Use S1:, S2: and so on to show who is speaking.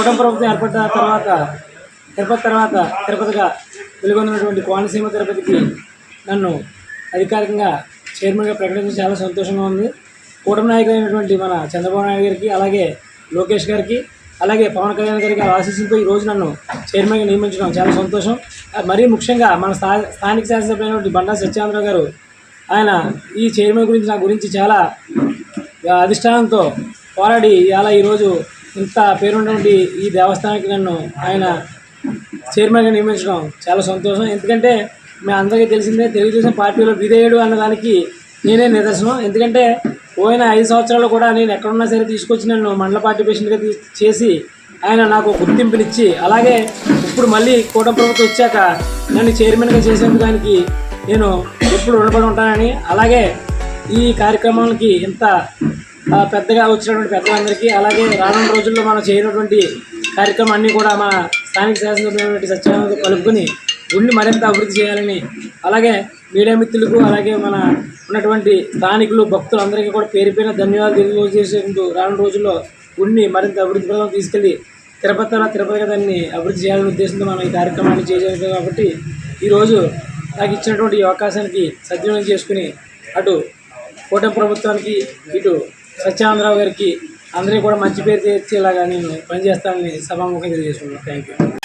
S1: కూటమి ప్రభుత్వం ఏర్పడిన తర్వాత తిరుపతి తర్వాత తిరుపతిగా వెలుగొందినటువంటి కోనసీమ తిరుపతికి నన్ను అధికారికంగా చైర్మన్గా ప్రకటించడం చాలా సంతోషంగా ఉంది. కూటమి నాయకులైనటువంటి మన చంద్రబాబు నాయుడు గారికి అలాగే లోకేష్ గారికి అలాగే పవన్ కళ్యాణ్ గారికి ఆశీస్సులతో ఈ రోజు నన్ను చైర్మన్గా నియమించడం చాలా సంతోషం. మరీ ముఖ్యంగా మన స్థా స్థానిక శాసనసభ్యులైనటువంటి బండా సత్యానందరావు గారు ఆయన ఈ చైర్మన్ గురించి నా గురించి చాలా అధిష్టానంతో పోరాడి అలా ఈరోజు ఇంత పేరున్నటువంటి ఈ దేవస్థానానికి నన్ను ఆయన చైర్మన్గా నియమించడం చాలా సంతోషం. ఎందుకంటే మీ అందరికీ తెలిసిందే తెలుగుదేశం పార్టీలో విధేయుడు అన్నదానికి నేనే నిదర్శనం. ఎందుకంటే పోయిన ఐదు సంవత్సరాలు కూడా నేను ఎక్కడున్నా సరే తీసుకొచ్చి నన్ను మండల పార్టీ పేషెంట్గా చేసి ఆయన నాకు గుర్తింపునిచ్చి అలాగే ఇప్పుడు మళ్ళీ కూటమి ప్రభుత్వం వచ్చాక నన్ను చైర్మన్గా చేసేందుకు ఆయనకి నేను ఎప్పుడు రుణపడి ఉంటానని అలాగే ఈ కార్యక్రమానికి ఇంత పెద్దగా వచ్చినటువంటి పెద్దలందరికీ అలాగే రానున్న రోజుల్లో మనం చేయనటువంటి కార్యక్రమాన్ని కూడా మన స్థానిక శాసనసభ్యులైనటువంటి సత్యానంద కలుపుకొని గుడిని మరింత అభివృద్ధి చేయాలని అలాగే మీడియా మిత్రులకు అలాగే మన ఉన్నటువంటి స్థానికులు భక్తులు అందరికీ కూడా పేరుపైన ధన్యవాదాలు తెలియజేసేందుకు రానున్న రోజుల్లో గుడిని మరింత అభివృద్ధి ప్రదం తీసుకెళ్ళి తిరుపతి తిరుపతిగా దాన్ని అభివృద్ధి చేయాలనే ఉద్దేశంతో మనం ఈ కార్యక్రమాన్ని చేయగలిగాం కాబట్టి ఈరోజు నాకు ఇచ్చినటువంటి ఈ అవకాశానికి సద్వినియోగం చేసుకుని అటు కూటమి ప్రభుత్వానికి ఇటు సత్యానందరావు గారికి అందరికీ కూడా మంచి పేరు తెచ్చేలాగా నేను పనిచేస్తానని సభాముఖంగా తెలియజేసుకున్నాను థ్యాంక్ యూ